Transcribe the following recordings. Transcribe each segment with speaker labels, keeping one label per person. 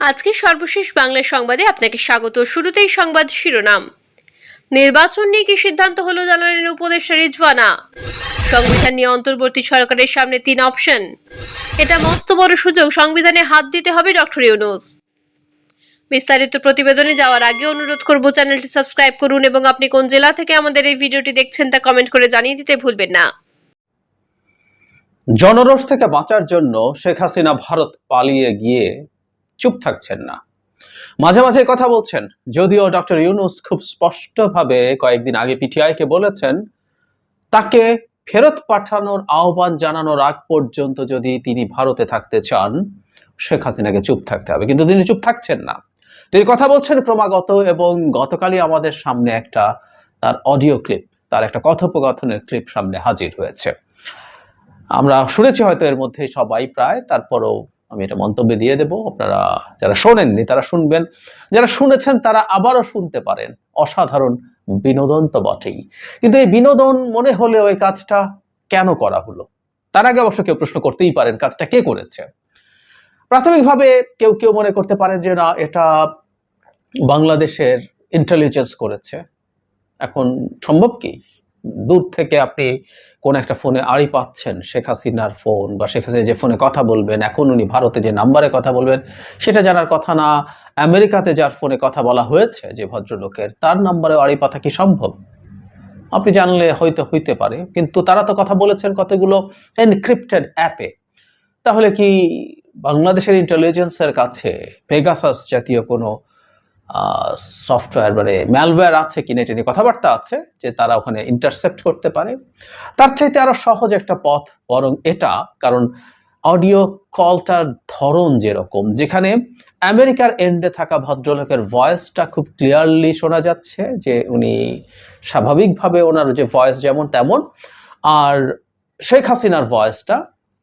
Speaker 1: আজকে সর্বশেষ বাংলা সংবাদে আপনাকে স্বাগত। শুরুতেই সংবাদ শিরোনাম। নির্বাচন নিয়ে কি সিদ্ধান্ত হলো জানালেন উপদেষ্টা রিজওয়ানা। সংবিধান নিয়ে অন্তর্বর্তী সরকারের সামনে তিন অপশন। এটা মস্ত বড় সুযোগ, সংবিধানে হাত দিতে হবে ডক্টর ইউনুস। বিস্তারিত প্রতিবেদনে যাওয়ার আগে অনুরোধ করব চ্যানেলটি সাবস্ক্রাইব করুন এবং আপনি কোন জেলা থেকে আমাদের এই ভিডিওটি দেখছেন তা কমেন্ট করে জানিয়ে দিতে ভুলবেন না।
Speaker 2: জনরোষ থেকে বাঁচার জন্য শেখ হাসিনা ভারত পালিয়ে গিয়ে চুপ থাকছেন না। মাঝে মাঝে কথা বলছেন, যদিও ডক্টর ইউনুস খুব স্পষ্টভাবে কয়েকদিন আগে পিটিআইকে বলেছেন, তাকে ফেরত পাঠানোর আহ্বান জানানোর আগ পর্যন্ত যদি তিনি ভারতে থাকতে চান, শেখ হাসিনাকে চুপ থাকতে হবে। কিন্তু তিনি চুপ থাকছেন না। তিনি কথা বলছেন ক্রমাগত এবং গতকালই আমাদের সামনে একটা, তার অডিও ক্লিপ, তার একটা কথোপকথনের ক্লিপ সামনে হাজির হয়েছে। আমরা শুনেছি হয়তো এর মধ্যে সবাই প্রায়, তারপরও আমি এটা মন্তব্যে দিয়ে দেব। আপনারা যারা শোনেননি, তারা শুনবেন। যারা শুনেছেন, তারা আবারও শুনতে পারেন। অসাধারণ বিনোদন তো বটেই। কিন্তু এই বিনোদন মনে হলেও এই কাজটা কেন করা হলো? তার আগে অবশ্য কেউ প্রশ্ন করতেই পারেন, কাজটা কে করেছে? প্রাথমিকভাবে কেউ কেউ মনে করতে পারে যে, না, এটা বাংলাদেশের ইন্টেলিজেন্স করেছে। এখন সম্ভব কি? দূর থেকে আপনি কোন একটা ফোনে আড়ি পাচ্ছেন, শেখ হাসিনার ফোন বা শেখ হাসিনা যে ফোনে কথা বলবেন, এখন উনি ভারতে যে নাম্বারে কথা বলবেন, সেটা জানার কথা না, আমেরিকাতে যার ফোনে কথা বলা হয়েছে যে ভদ্রলোকের, তার নাম্বারে আড়ি পাতা কি সম্ভব? আপনি জানলে হয়তো হইতে পারে, কিন্তু তারা তো কথা বলেছেন কতগুলো এনক্রিপ্টেড অ্যাপে। তাহলে কি বাংলাদেশের ইন্টেলিজেন্সের কাছে পেগাসাস জাতীয় কোনো সফটওয়্যার মানে ম্যালওয়্যার আছে কিনা এটা নিয়ে কথাবার্তা আছে, যে তারা ওখানে ইন্টারসেপ্ট করতে পারে। তার চাইতে আরও সহজ একটা পথ, বরং এটা, কারণ অডিও কলটার ধরন যেরকম, যেখানে আমেরিকার এন্ডে থাকা ভদ্রলোকের ভয়েসটা খুব ক্লিয়ারলি শোনা যাচ্ছে, যে উনি স্বাভাবিকভাবে ওনার যে ভয়েস যেমন তেমন, আর শেখ হাসিনার ভয়েসটা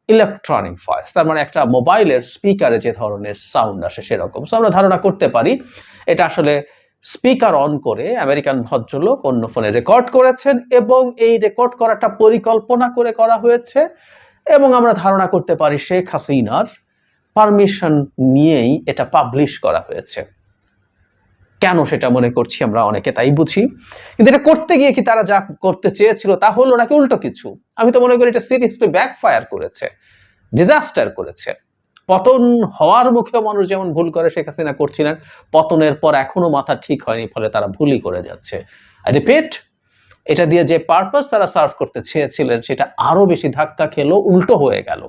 Speaker 2: ইলেকট্রনিক ভয়েস তার মানে একটা মোবাইলের স্পিকারে যে ধরনের সাউন্ড আসে সেরকম। So আমরা ধারণা করতে পারি, এটা আসলে স্পিকার অন করে আমেরিকান ভদ্রলোক অন্য ফোনে রেকর্ড করেছেন এবং এই রেকর্ড করাটা পরিকল্পনা করে করা হয়েছে এবং আমরা ধারণা করতে পারি শেখ হাসিনার পারমিশন নিয়েই এটা পাবলিশ করা হয়েছে। কেন সেটা মনে করছি আমরা অনেকে তাই বুঝি। কিন্তু এটা করতে গিয়ে কি তারা যা করতে চেয়েছিল তা হলো নাকি উল্টো কিছু? আমি তো মনে করি এটা সিরিয়াসলি ব্যাকফায়ার করেছে, ডিজাস্টার করেছে। পতন হওয়ার মুখেও মানুষ যেমন ভুল করে শেখ হাসিনা করছিলেন, পতনের পর এখনও মাথা ঠিক হয়নি, ফলে তারা ভুলই করে যাচ্ছে। রিপিট, এটা দিয়ে যে পারপাস তারা সার্ভ করতে চেয়েছিলেন, সেটা আরও বেশি ধাক্কা খেলো, উল্টো হয়ে গেল,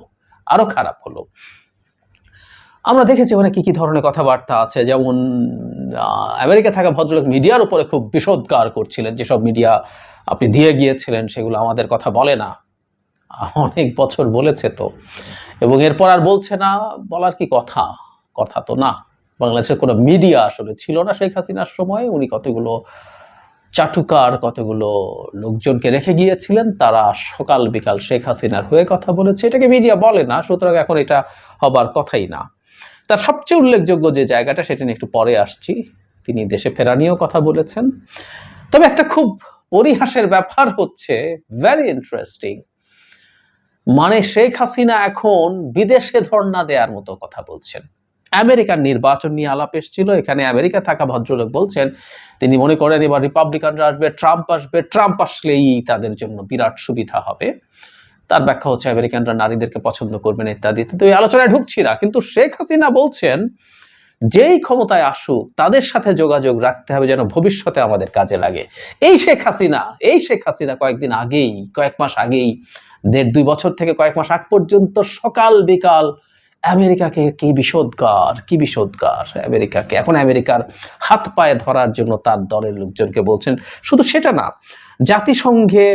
Speaker 2: আরও খারাপ হলো। আমরা দেখেছি ওখানে কি কি ধরনের কথাবার্তা আছে। যেমন আমেরিকা থাকা ভদ্রলোক মিডিয়ার উপরে খুব বিষোদ্গার করছিলেন। যেসব মিডিয়া আপনি দিয়ে গিয়েছিলেন, সেগুলো আমাদের কথা বলে না। অনেক বছর বলেছে তো। এবং এরপর আর বলছে না, বলার কি কথা? কথা তো না। বাংলাদেশের কোনো মিডিয়া আসলে ছিল না শেখ হাসিনার সময়। উনি কতগুলো চাটুকার, কতগুলো লোকজনকে রেখে গিয়েছিলেন। তারা সকাল বিকাল শেখ হাসিনার হয়ে কথা বলেছে। এটাকে মিডিয়া বলে না, সুতরাং এখন এটা হবার কথাই না। তার সবচেয়ে উল্লেখযোগ্য যে জায়গাটা, সেটা নিয়ে একটু পরে আসছি। তিনি দেশে ফেরা নিয়েও কথা বলেছেন। তবে একটা খুব পরিহাসের ব্যাপার হচ্ছে ভেরি ইন্টারেস্টিং মানে শেখ হাসিনা এখন বিদেশে ধর্ণা দেওয়ার মতো কথা বলছেন। আমেরিকার নির্বাচন নিয়ে আলাপ এসেছিল, এখানে আমেরিকা থাকা ভদ্রলোক বলছেন, তিনি মনে করেন এবার রিপাবলিকানরা আসবে ট্রাম্প আসবে ট্রাম্প আসলেই তাদের জন্য বিরাট সুবিধা হবে। তার ব্যাখ্যা হচ্ছে আমেরিকানরা নারীদেরকে পছন্দ করবেন ইত্যাদি কিন্তু এই আলোচনায় ঢুকছি না, কিন্তু শেখ হাসিনা বলছেন, যেই ক্ষমতায় আসুক, তাদের সাথে যোগাযোগ রাখতে হবে যেন ভবিষ্যতে আমাদের কাজে লাগে। এই শেখ হাসিনা, এই শেখ হাসিনা কয়েকদিন আগেই, কয়েক মাস আগেই, দেড় দুই বছর থেকে কয়েক মাস আগ পর্যন্ত সকাল বিকাল আমেরিকাকে কি বিষোদ্গার কি বিষোদ্গার? আমেরিকাকে, এখন আমেরিকার হাত পায়ে ধরার জন্য তার দলের লোকজনকে বলছেন। শুধু সেটা না, জাতিসংঘে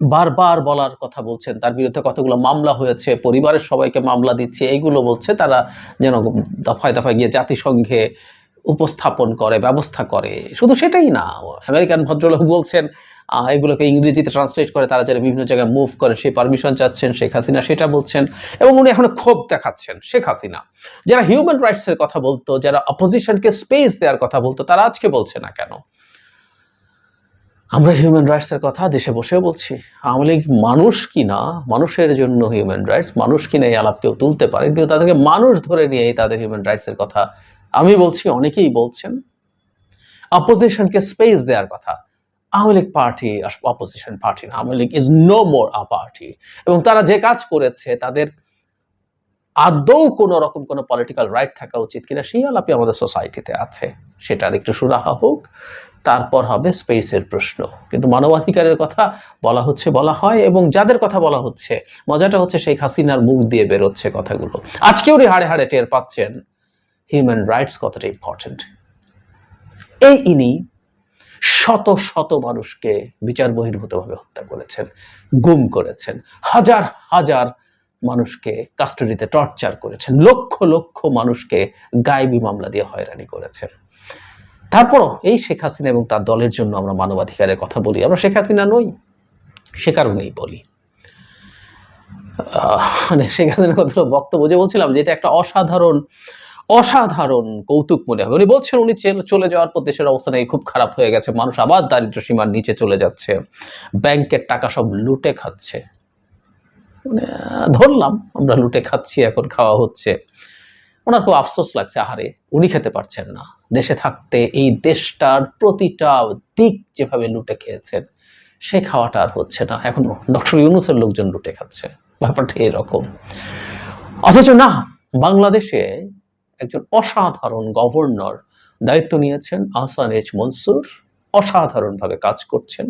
Speaker 2: বারবার বলার কথা বলছেন। তার বিরুদ্ধে কতগুলো মামলা হয়েছে, পরিবারের সবাইকে মামলা দিচ্ছে এইগুলো বলছে তারা যেন দফায় দফায় গিয়ে জাতিসংঘে উপস্থাপন করে, ব্যবস্থা করে। শুধু সেটাই না, আমেরিকান ভদ্রলোক বলছেন এগুলোকে ইংরেজিতে ট্রান্সলেট করে তারা যারা বিভিন্ন জায়গায় মুভ করে সেই পারমিশন চাচ্ছেন, শেখ হাসিনা সেটা বলছেন এবং উনি এখন ক্ষোভ দেখাচ্ছেন শেখ হাসিনা। যারা হিউম্যান রাইটসের কথা বলতো, যারা অপোজিশনকে স্পেস দেওয়ার কথা বলতো, তারা আজকে বলছে না কেন? আমরা হিউম্যান রাইটসের কথা দেশে বসে বলছি। আওয়ামী লীগ মানুষ কি না? মানুষের জন্য হিউম্যান রাইটস মানুষ কি না এই আলাপ কেউ তুলতে পারে কিন্তু তাদেরকে মানুষ ধরে নিয়েই তাদের হিউম্যান রাইটসের কথা আমি বলছি, অনেকেই বলছেন। অপোজিশনকে স্পেস দেওয়ার কথা। Awami League party opposition party না। Awami League is no more a party এবং তারা যে কাজ করেছে, তাদের আদৌ কোনো রকম কোনো পলিটিক্যাল রাইট থাকা উচিত কিনা, সেই আলাপই আমাদের সোসাইটিতে আছে। সেটার একটু সুরাহা হোক। তারপর হবে স্পেসের প্রশ্ন। কিন্তু মানবাধিকারের কথা বলা হচ্ছে, বলা হয় এবং যাদের কথা বলা হচ্ছে, মজাটা হচ্ছে শেখ হাসিনার মুখ দিয়ে বেরোচ্ছে কথাগুলো। আজকেও হাড়ে হাড়ে টের পাচ্ছেন হিউম্যান রাইটস কতটা ইম্পর্টেন্ট এই ইনি শত শত মানুষকে বিচার বহির্ভূতভাবে হত্যা করেছেন, গুম করেছেন, হাজার হাজার মানুষকে কাস্টডিতে টর্চার করেছেন, লক্ষ লক্ষ মানুষকে গায়েবী মামলা দিয়ে হয়রানি করেছেন। তারপরও এই শেখ হাসিনা এবং তার দলের জন্য আমরা মানবাধিকারের কথা বলি। আমরা শেখ হাসিনা নই, সে কারণেই বলি। মানে শেখ হাসিনার কথা বক্তব্য যে বলছিলাম যে এটা একটা অসাধারণ অসাধারণ কৌতুক মনে হবে। উনি বলছেন উনি চলে- যাওয়ার পর দেশের অবস্থা নাকি খুব খারাপ হয়ে গেছে। মানুষ আবার দারিদ্র সীমার নিচে চলে যাচ্ছে। ব্যাংকের টাকা সব লুটে খাচ্ছে। মানে ধরলাম, আমরা লুটে খাচ্ছি, এখন খাওয়া হচ্ছে। ওনার খুব আফসোস লাগছে, আহারে, উনি খেতে পারছেন না। দেশে থাকতে এই দেশটার প্রতিটা দিক যেভাবে লুটে খেয়েছেন, সে খাওয়াটা আর হচ্ছে না। এখন ডক্টর ইউনুসের লোকজন লুটে খাচ্ছে। ব্যাপারটা এরকম। অথচ না, বাংলাদেশে একজন অসাধারণ গভর্নর দায়িত্ব নিয়েছেন আহসান এইচ মনসুর। অসাধারণভাবে কাজ করছেন।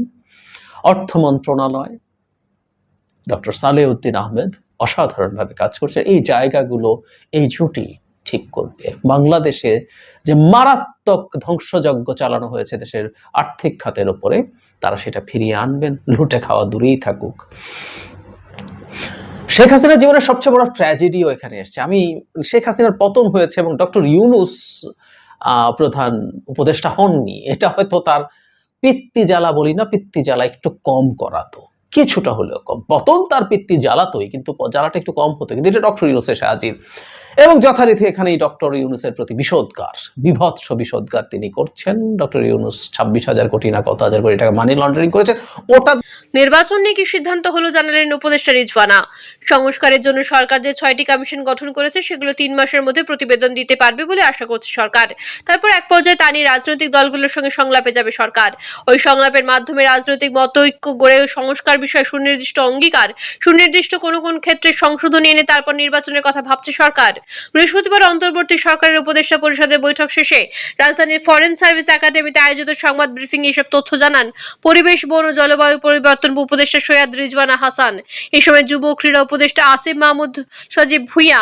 Speaker 2: অর্থ মন্ত্রণালয়, ডক্টর সালেউদ্দিন আহমেদ অসাধারণভাবে কাজ করছে এই জায়গাগুলো, এই জুটি ঠিক করবে। বাংলাদেশে যে মারাত্মক ধ্বংসযজ্ঞ চালানো হয়েছে দেশের আর্থিক খাতের ওপরে, তারা সেটা ফিরিয়ে আনবেন, লুটে খাওয়া দূরেই থাকুক। শেখ হাসিনার জীবনের সবচেয়ে বড় ট্র্যাজেডিও এখানে এসছে। আমি, শেখ হাসিনার পতন হয়েছে এবং ডক্টর ইউনুস প্রধান উপদেষ্টা হননি। এটা হয়তো তার পিত্তি জ্বালা বলি না, পিত্তি জ্বালা একটু কম করাতো কিছুটা হলেও কম। পতন তার পিত্তি জ্বালাতোই, কিন্তু জ্বালাটা একটু কম হতো। কিন্তু এটা ডক্টর ইউনুস এসে হাজির এবং যথারীতি এখানে এই ডক্টর ইউনুসের প্রতি বিষোদ্গার বিভৎস বিষোদ্গার তিনি করছেন। ডক্টর ইউনুস ছাব্বিশ হাজার কোটি না কত হাজার কোটি টাকা মানি লন্ডারিং করেছেন। ওটা
Speaker 1: নির্বাচন নিয়ে কি সিদ্ধান্ত হলো জানালেন উপদেষ্টা রিজওয়ানা। সংস্কারের জন্য সরকার যে ছয়টি কমিশন গঠন করেছে, সেগুলো তিন মাসের মধ্যে প্রতিবেদন দিতে পারবে বলে আশা করছে সরকার। তারপর এক পর্যায়ে তা নিয়ে রাজনৈতিক দলগুলোর সঙ্গে সংলাপে যাবে সরকার। ওই সংলাপের মাধ্যমে রাজনৈতিক মতৈক্য গড়ে সংস্কার বিষয়ে সুনির্দিষ্ট অঙ্গীকার, সুনির্দিষ্ট কোনো কোন ক্ষেত্রে সংশোধনী এনে তারপর নির্বাচনের কথা ভাবছে সরকার। বৃহস্পতিবার অন্তর্বর্তী সরকারের উপদেষ্টা পরিষদের বৈঠক শেষে রাজধানীর ফরেন সার্ভিস একাডেমিতে আয়োজিত সংবাদ ব্রিফিং এসব তথ্য জানান পরিবেশ, বন ও জলবায়ু পরিবর্তন উপদেষ্টা সৈয়দ রিজওয়ানা হাসান। এ সময় যুব ক্রীড়া উপদেষ্টা আসিফ মাহমুদ সজীব ভুইয়া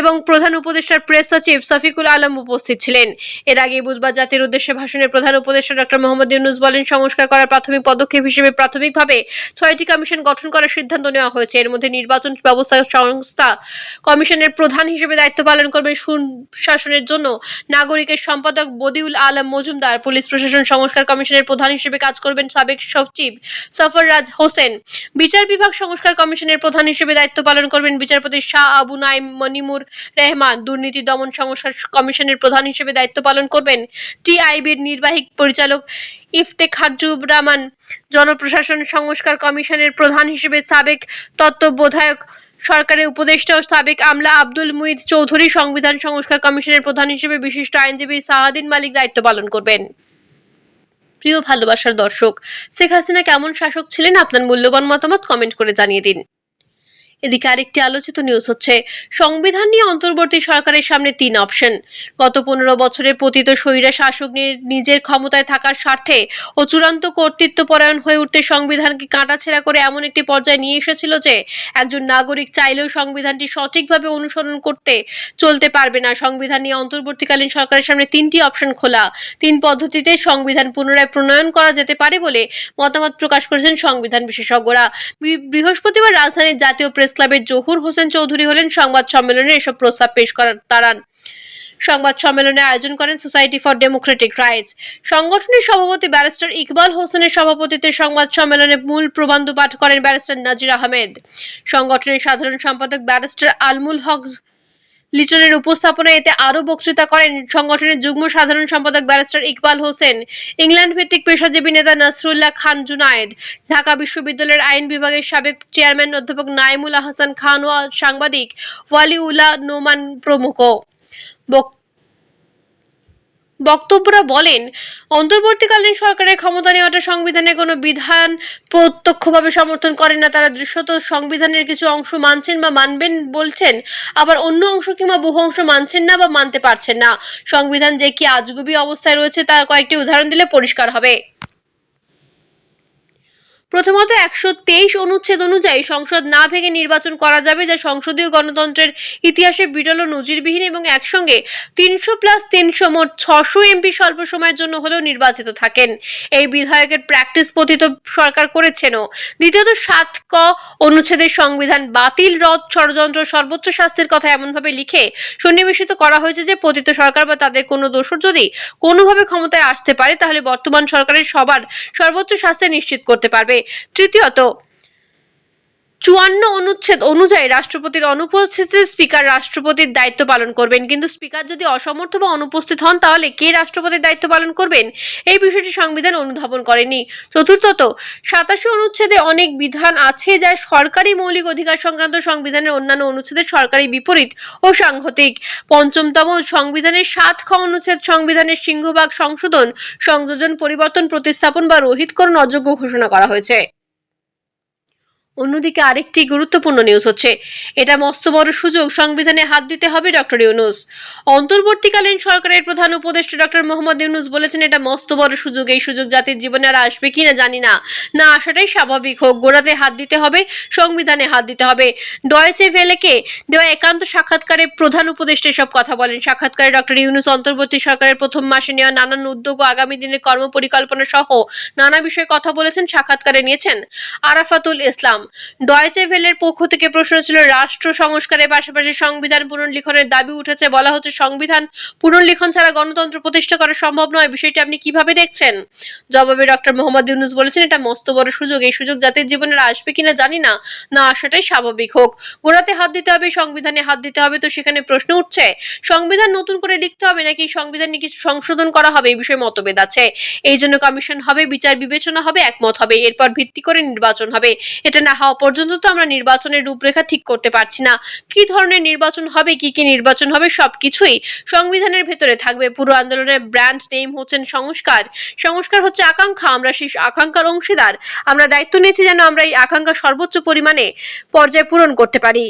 Speaker 1: এবং প্রধান উপদেষ্টার প্রেস সচিব সফিকুল আলম উপস্থিত ছিলেন। এর আগে বুধবার জাতির উদ্দেশ্যে ভাষণে প্রধান উপদেষ্টা ডক্টর মোহাম্মদ ইউনুস বলেন, সংস্কার করার প্রাথমিক পদক্ষেপ হিসেবে প্রাথমিকভাবে ছয়টি কমিশন গঠন করার সিদ্ধান্ত নেওয়া হয়েছে। এর মধ্যে নির্বাচন ব্যবস্থা সংস্থা কমিশনের প্রধান হিসেবে দায়িত্ব পালন করবেন সুশাসনের জন্য। নাগরিকের সম্পাদক বদিউল আলম মজুমদার। পুলিশ প্রশাসন সংস্কার কমিশনের প্রধান হিসেবে কাজ করবেন সাবেক সচিব সফররাজ হোসেন। বিচার বিভাগ সংস্কার কমিশনের প্রধান হিসেবে দায়িত্ব পালন করবেন বিচারপতি শাহ আবু নাইম মনিমুর রহমান। দুর্নীতি দমন সংস্কার কমিশনের প্রধান হিসেবে দায়িত্ব পালন করবেন টিআইবির নির্বাহী পরিচালক ইফতেখারুব রহমান জনপ্রশাসন সংস্কার কমিশনের প্রধান হিসেবে সাবেক তত্ত্ববোধায়ক, সরকারের উপদেষ্টা ও সাবেক আমলা আব্দুল মুইদ চৌধুরী সংবিধান সংস্কার কমিশনের প্রধান হিসেবে বিশিষ্ট আইনজীবী সাহাদিন মালিক দায়িত্ব পালন করবেন। প্রিয় ভালোবাসার দর্শক, শেখ হাসিনা কেমন শাসক ছিলেন? আপনার মূল্যবান মতামত কমেন্ট করে জানিয়ে দিন। এদিকে আরেকটি আলোচিত নিউজ হচ্ছে, সংবিধান নিয়ে অন্তর্বর্তী সরকারের সামনে তিন অপশন গত পনেরো বছরের পতিত স্বৈরা শাসক নিজের ক্ষমতায় থাকার স্বার্থে ও চূড়ান্ত কর্তৃত্ব পরায়ণ হয়ে উঠতে সংবিধানকে কাটাছেড়া করে এমন একটি পর্যায়ে নিয়ে এসেছিল যে, একজন নাগরিক চাইলেও সংবিধানটি সঠিকভাবে অনুসরণ করতে চলতে পারবে না। সংবিধান নিয়ে অন্তর্বর্তীকালীন সরকারের সামনে তিনটি অপশন খোলা। তিন পদ্ধতিতে সংবিধান পুনরায় প্রণয়ন করা যেতে পারে বলে মতামত প্রকাশ করেছেন সংবিধান বিশেষজ্ঞরা। বৃহস্পতিবার রাজধানীর জাতীয় প্রেস ক্লাবের জহুর হোসেন চৌধুরী হলেন সংবাদ সম্মেলনে এসব প্রস্তাব পেশ করার তারান সংবাদ সম্মেলনে আয়োজন করেন সোসাইটি ফর ডেমোক্রেটিক রাইটস সংগঠনের সভাপতি ব্যারিস্টার ইকবাল হোসেনের সভাপতিত্বে সংবাদ সম্মেলনে মূল প্রবন্ধ পাঠ করেন ব্যারিস্টার নাজির আহমেদ। সংগঠনের সাধারণ সম্পাদক ব্যারিস্টার আলমুল হক লিটনের উপস্থাপনায় এতে আরও বক্তৃতা করেন সংগঠনের যুগ্ম সাধারণ সম্পাদক ব্যারিস্টার ইকবাল হোসেন ইংল্যান্ড ভিত্তিক পেশাজীবী নেতা নাসরুল্লাহ খান জুনায়েদ, ঢাকা বিশ্ববিদ্যালয়ের আইন বিভাগের সাবেক চেয়ারম্যান অধ্যাপক নাইমুল হাসান খান ও সাংবাদিক ওয়ালিউল্লাহ নোমান প্রমুখ। বক্তব্যরা বলেন, অন্তর্বর্তীকালীন সরকারের ক্ষমতা নেওয়াটা সংবিধানে কোনো বিধান প্রত্যক্ষভাবে সমর্থন করেন না। তারা দৃশ্যত সংবিধানের কিছু অংশ মানছেন বা মানবেন বলছেন, আবার অন্য অংশ কিংবা বহু অংশ মানছেন না বা মানতে পারছেন না। সংবিধান যে কি আজগুবি অবস্থায় রয়েছে তার কয়েকটি উদাহরণ দিলে পরিষ্কার হবে। প্রথমত একশো তেইশ অনুচ্ছেদ অনুযায়ী সংসদ না ভেঙে নির্বাচন করা যাবে যা সংসদীয় গণতন্ত্রের ইতিহাসে বিরল ও নজিরবিহীন এবং একসঙ্গে তিনশো প্লাস তিনশো মোট ছশো এমপি স্বল্প সময়ের জন্য হলেও নির্বাচিত থাকেন। এই বিধায়কের প্র্যাকটিস পতিত সরকার করেছেনও। দ্বিতীয়ত, সাত ক অনুচ্ছেদের সংবিধান বাতিল, রদ, ষড়যন্ত্র, সর্বোচ্চ শাস্তির কথা এমনভাবে লিখে সন্নিবেশিত করা হয়েছে যে পতিত সরকার বা তাদের কোনো দোষর যদি কোনোভাবে ক্ষমতায় আসতে পারে, তাহলে বর্তমান সরকারের সবার সর্বোচ্চ শাস্তি নিশ্চিত করতে পারবে। তৃতীয়ত চুয়ান্ন অনুচ্ছেদ অনুযায়ী রাষ্ট্রপতির অনুপস্থিতিতে স্পিকার রাষ্ট্রপতির দায়িত্ব পালন করবেন। কিন্তু স্পিকার যদি অসমর্থ বা অনুপস্থিত হন, তাহলে কে রাষ্ট্রপতির দায়িত্ব পালন করবেন? এই বিষয়টি সংবিধান অনুধাবন করেনি। চতুর্থত, সাতাশি অনুচ্ছেদে অনেক বিধান আছে যা সরকারি মৌলিক অধিকার সংক্রান্ত সংবিধানের অন্যান্য অনুচ্ছেদের সরকারি বিপরীত ও সাংঘতিক। পঞ্চমতম, সংবিধানের সাত খ অনুচ্ছেদ সংবিধানের সিংহভাগ সংশোধন, সংযোজন, পরিবর্তন, প্রতিস্থাপন বা রোহিতকরণ অযোগ্য ঘোষণা করা হয়েছে। অন্যদিকে আরেকটি গুরুত্বপূর্ণ নিউজ হচ্ছে। এটা মস্ত বড় সুযোগ, সংবিধানে হাত দিতে হবে ডক্টর ইউনুস। অন্তর্বর্তীকালীন সরকারের প্রধান উপদেষ্টা ডক্টর মোহাম্মদ ইউনুস বলেছেন, এটা মস্ত বড় সুযোগ, এই সুযোগ জাতির জীবনে আর আসবে কি না জানি না। না আসাটাই স্বাভাবিক হোক, গোড়াতে হাত দিতে হবে, সংবিধানে হাত দিতে হবে। ডয়েচে ভেলেকে দেওয়া একান্ত সাক্ষাৎকারে প্রধান উপদেষ্টা এসব কথা বলেন। সাক্ষাৎকারে ডক্টর ইউনুস অন্তর্বর্তী সরকারের প্রথম মাসে নেওয়া নানান উদ্যোগ ও আগামী দিনের কর্মপরিকল্পনা সহ নানা বিষয়ে কথা বলেছেন, সাক্ষাৎকারে নিয়েছেন আরাফাতুল ইসলাম। ডয়েচে ভেলের পক্ষ থেকে প্রশ্ন ছিল, রাষ্ট্র সংস্কারের পাশাপাশি সংবিধান পুনর্লিখনের দাবি উঠেছে বলা হচ্ছে, সংবিধান পুনর্লিখন ছাড়া গণতন্ত্র প্রতিষ্ঠা করা সম্ভব নয়। বিষয়টি আপনি কীভাবে দেখছেন? জবাবে ডক্টর মোহাম্মদ ইউনুস বলেছেন, এটা মস্ত বড় সুযোগ। এই সুযোগ জাতির জীবনের আসবে কিনা জানি না। না আসাটাই স্বাভাবিক হোক। গোড়াতে হাত দিতে হবে, সংবিধানে হাত দিতে হবে। তো সেখানে প্রশ্ন উঠছে, সংবিধান নতুন করে লিখতে হবে নাকি সংবিধানে কিছু সংশোধন করা হবে? এই বিষয়ে মতভেদ আছে। এই জন্য কমিশন হবে, বিচার বিবেচনা হবে, একমত হবে। এরপর ভিত্তি করে নির্বাচন হবে। এটা না হওয়া পর্যন্ত তো আমরা নির্বাচনের রূপরেখা ঠিক করতে পারছি না। কি ধরনের নির্বাচন হবে, কি কি নির্বাচন হবে, সবকিছুই সংবিধানের ভেতরে থাকবে। পুরো আন্দোলনের ব্র্যান্ড নেম হচ্ছেন সংস্কার। সংস্কার হচ্ছে আকাঙ্ক্ষা, আমরা সেই আকাঙ্ক্ষার অংশীদার। আমরা দায়িত্ব নিয়েছি যেন আমরা এই আকাঙ্ক্ষা সর্বোচ্চ পরিমাণে পর্যায়ে পূরণ করতে পারি।